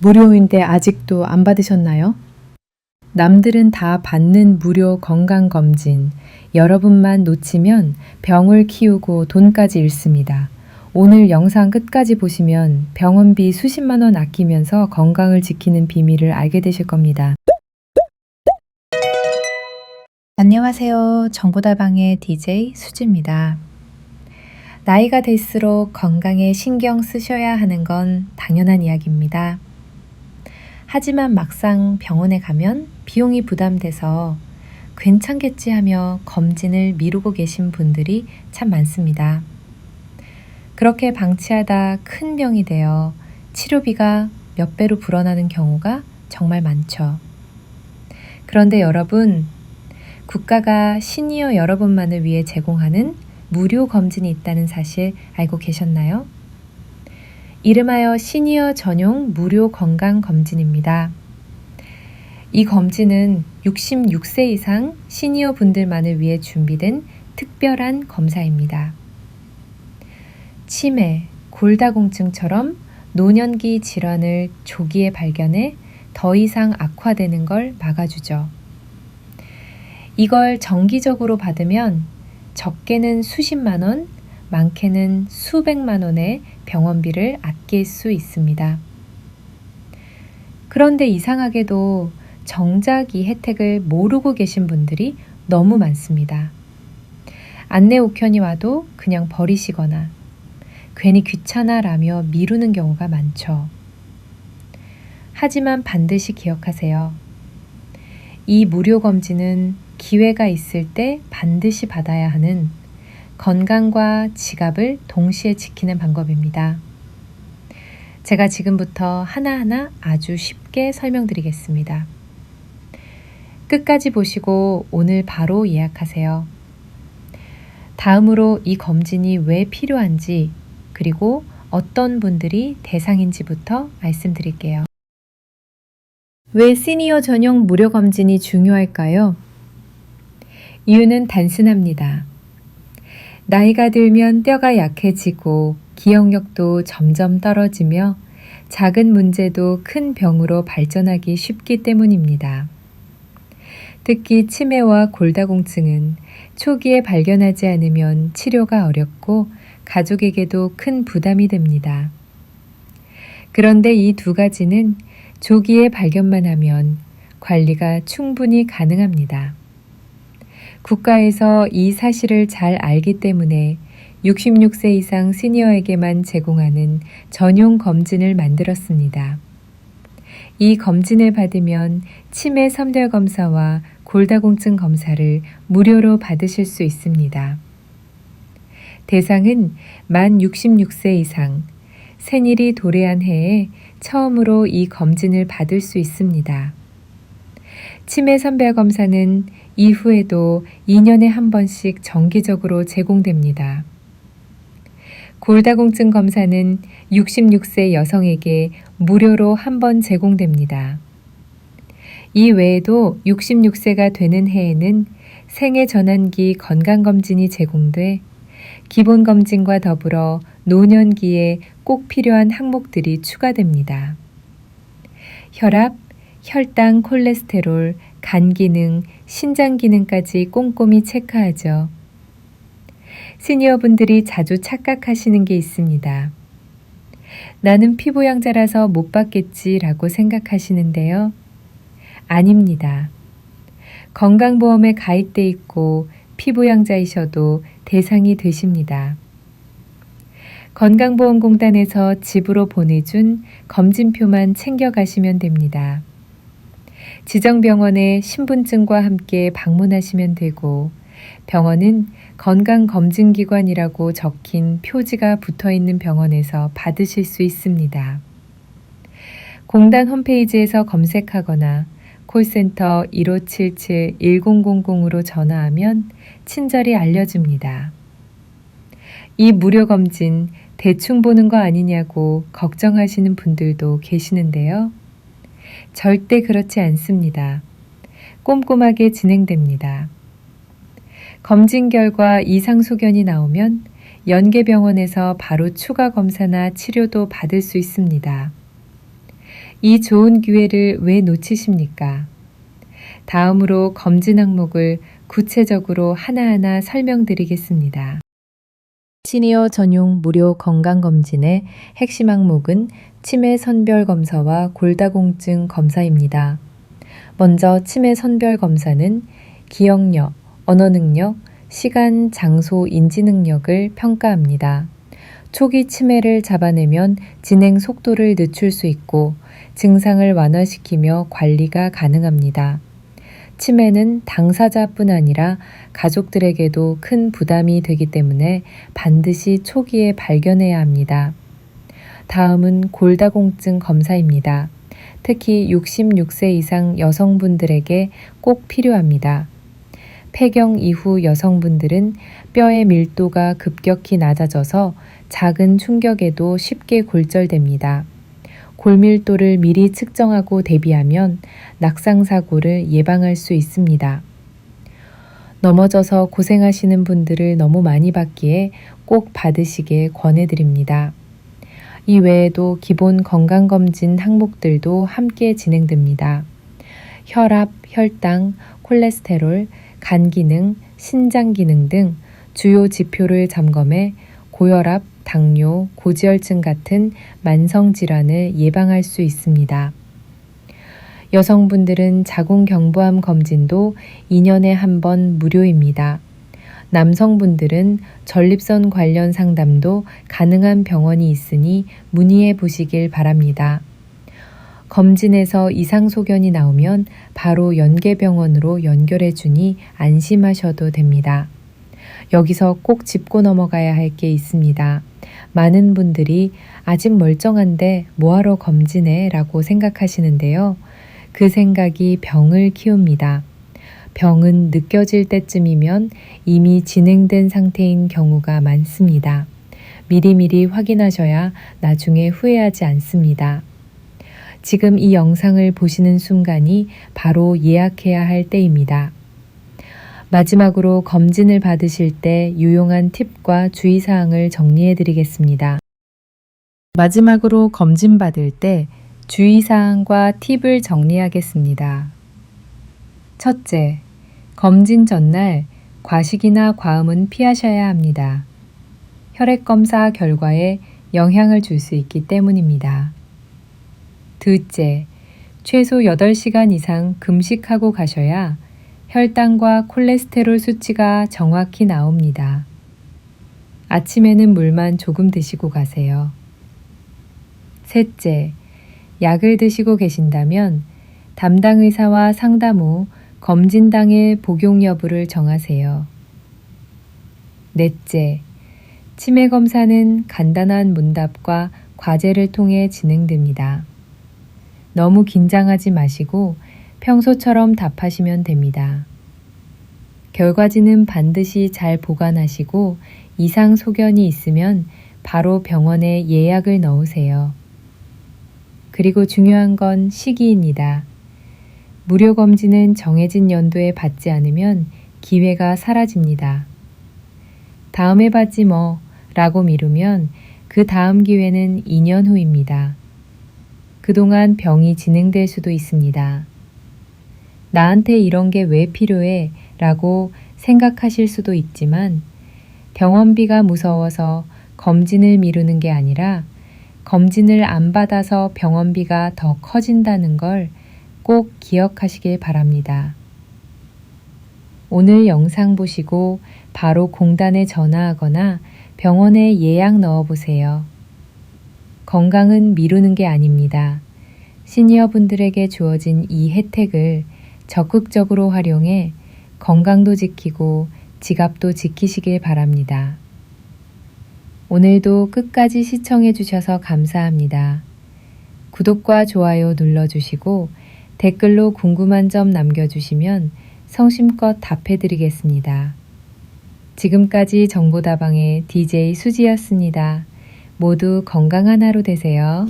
무료인데 아직도 안 받으셨나요? 남들은 다 받는 무료 건강검진. 여러분만 놓치면 병을 키우고 돈까지 잃습니다. 오늘 영상 끝까지 보시면 병원비 수십만 원 아끼면서 건강을 지키는 비밀을 알게 되실 겁니다. 안녕하세요. 정보다방의 DJ 수지입니다. 나이가 들수록 건강에 신경 쓰셔야 하는 건 당연한 이야기입니다. 하지만 막상 병원에 가면 비용이 부담돼서 괜찮겠지 하며 검진을 미루고 계신 분들이 참 많습니다. 그렇게 방치하다 큰 병이 되어 치료비가 몇 배로 불어나는 경우가 정말 많죠. 그런데 여러분, 국가가 시니어 여러분만을 위해 제공하는 무료 검진이 있다는 사실 알고 계셨나요? 이름하여 시니어 전용 무료 건강 검진입니다. 이 검진은 66세 이상 시니어 분들만을 위해 준비된 특별한 검사입니다. 치매, 골다공증처럼 노년기 질환을 조기에 발견해 더 이상 악화되는 걸 막아주죠. 이걸 정기적으로 받으면 적게는 수십만 원, 많게는 수백만 원의 병원비를 아낄 수 있습니다. 그런데 이상하게도 정작 이 혜택을 모르고 계신 분들이 너무 많습니다. 안내 우편이 와도 그냥 버리시거나 괜히 귀찮아라며 미루는 경우가 많죠. 하지만 반드시 기억하세요. 이 무료 검진은 기회가 있을 때 반드시 받아야 하는 건강과 지갑을 동시에 지키는 방법입니다. 제가 지금부터 하나하나 아주 쉽게 설명드리겠습니다. 끝까지 보시고 오늘 바로 예약하세요. 다음으로 이 검진이 왜 필요한지 그리고 어떤 분들이 대상인지부터 말씀드릴게요. 왜 시니어 전용 무료 검진이 중요할까요? 이유는 단순합니다. 나이가 들면 뼈가 약해지고 기억력도 점점 떨어지며 작은 문제도 큰 병으로 발전하기 쉽기 때문입니다. 특히 치매와 골다공증은 초기에 발견하지 않으면 치료가 어렵고 가족에게도 큰 부담이 됩니다. 그런데 이 두 가지는 조기에 발견만 하면 관리가 충분히 가능합니다. 국가에서 이 사실을 잘 알기 때문에 66세 이상 시니어에게만 제공하는 전용 검진을 만들었습니다. 이 검진을 받으면 치매 선별 검사와 골다공증 검사를 무료로 받으실 수 있습니다. 대상은 만 66세 이상, 생일이 도래한 해에 처음으로 이 검진을 받을 수 있습니다. 치매 선별 검사는 이후에도 2년에 한 번씩 정기적으로 제공됩니다. 골다공증 검사는 66세 여성에게 무료로 한 번 제공됩니다. 이 외에도 66세가 되는 해에는 생애 전환기 건강검진이 제공돼 기본검진과 더불어 노년기에 꼭 필요한 항목들이 추가됩니다. 혈압, 혈당, 콜레스테롤, 간 기능, 신장 기능까지 꼼꼼히 체크하죠. 시니어분들이 자주 착각하시는 게 있습니다. 나는 피부양자라서 못 받겠지라고 생각하시는데요. 아닙니다. 건강보험에 가입돼 있고 피부양자이셔도 대상이 되십니다. 건강보험공단에서 집으로 보내준 검진표만 챙겨가시면 됩니다. 지정병원에 신분증과 함께 방문하시면 되고 병원은 건강검진기관이라고 적힌 표지가 붙어 있는 병원에서 받으실 수 있습니다. 공단 홈페이지에서 검색하거나 콜센터 1577-1000으로 전화하면 친절히 알려줍니다. 이 무료 검진 대충 보는 거 아니냐고 걱정하시는 분들도 계시는데요. 절대 그렇지 않습니다. 꼼꼼하게 진행됩니다. 검진 결과 이상 소견이 나오면 연계병원에서 바로 추가 검사나 치료도 받을 수 있습니다. 이 좋은 기회를 왜 놓치십니까? 다음으로 검진 항목을 구체적으로 하나하나 설명드리겠습니다. 시니어 전용 무료 건강검진의 핵심 항목은 치매 선별 검사와 골다공증 검사입니다. 먼저 치매 선별 검사는 기억력, 언어 능력, 시간, 장소, 인지 능력을 평가합니다. 초기 치매를 잡아내면 진행 속도를 늦출 수 있고 증상을 완화시키며 관리가 가능합니다. 치매는 당사자뿐 아니라 가족들에게도 큰 부담이 되기 때문에 반드시 초기에 발견해야 합니다. 다음은 골다공증 검사입니다. 특히 66세 이상 여성분들에게 꼭 필요합니다. 폐경 이후 여성분들은 뼈의 밀도가 급격히 낮아져서 작은 충격에도 쉽게 골절됩니다. 골밀도를 미리 측정하고 대비하면 낙상 사고를 예방할 수 있습니다. 넘어져서 고생하시는 분들을 너무 많이 받기에 꼭 받으시길 권해드립니다. 이 외에도 기본 건강검진 항목들도 함께 진행됩니다. 혈압, 혈당, 콜레스테롤, 간 기능, 신장 기능 등 주요 지표를 점검해 고혈압, 당뇨, 고지혈증 같은 만성 질환을 예방할 수 있습니다. 여성분들은 자궁경부암 검진도 2년에 한 번 무료입니다. 남성분들은 전립선 관련 상담도 가능한 병원이 있으니 문의해 보시길 바랍니다. 검진에서 이상 소견이 나오면 바로 연계병원으로 연결해 주니 안심하셔도 됩니다. 여기서 꼭 짚고 넘어가야 할 게 있습니다. 많은 분들이 아직 멀쩡한데 뭐하러 검진해? 라고 생각하시는데요. 그 생각이 병을 키웁니다. 병은 느껴질 때쯤이면 이미 진행된 상태인 경우가 많습니다. 미리미리 확인하셔야 나중에 후회하지 않습니다. 지금 이 영상을 보시는 순간이 바로 예약해야 할 때입니다. 마지막으로 검진을 받으실 때 유용한 팁과 주의사항을 정리해 드리겠습니다. 마지막으로 검진 받을 때 주의사항과 팁을 정리하겠습니다. 첫째, 검진 전날 과식이나 과음은 피하셔야 합니다. 혈액 검사 결과에 영향을 줄 수 있기 때문입니다. 둘째, 최소 8시간 이상 금식하고 가셔야 혈당과 콜레스테롤 수치가 정확히 나옵니다. 아침에는 물만 조금 드시고 가세요. 셋째, 약을 드시고 계신다면 담당 의사와 상담 후 검진당의 복용 여부를 정하세요. 넷째, 치매 검사는 간단한 문답과 과제를 통해 진행됩니다. 너무 긴장하지 마시고 평소처럼 답하시면 됩니다. 결과지는 반드시 잘 보관하시고 이상 소견이 있으면 바로 병원에 예약을 넣으세요. 그리고 중요한 건 시기입니다. 무료 검진은 정해진 연도에 받지 않으면 기회가 사라집니다. 다음에 받지 뭐 라고 미루면 그 다음 기회는 2년 후입니다. 그동안 병이 진행될 수도 있습니다. 나한테 이런 게 왜 필요해? 라고 생각하실 수도 있지만 병원비가 무서워서 검진을 미루는 게 아니라 검진을 안 받아서 병원비가 더 커진다는 걸 꼭 기억하시길 바랍니다. 오늘 영상 보시고 바로 공단에 전화하거나 병원에 예약 넣어 보세요. 건강은 미루는 게 아닙니다. 시니어 분들에게 주어진 이 혜택을 적극적으로 활용해 건강도 지키고 지갑도 지키시길 바랍니다. 오늘도 끝까지 시청해 주셔서 감사합니다. 구독과 좋아요 눌러주시고 댓글로 궁금한 점 남겨주시면 성심껏 답해드리겠습니다. 지금까지 정보다방의 DJ 수지였습니다. 모두 건강한 하루 되세요.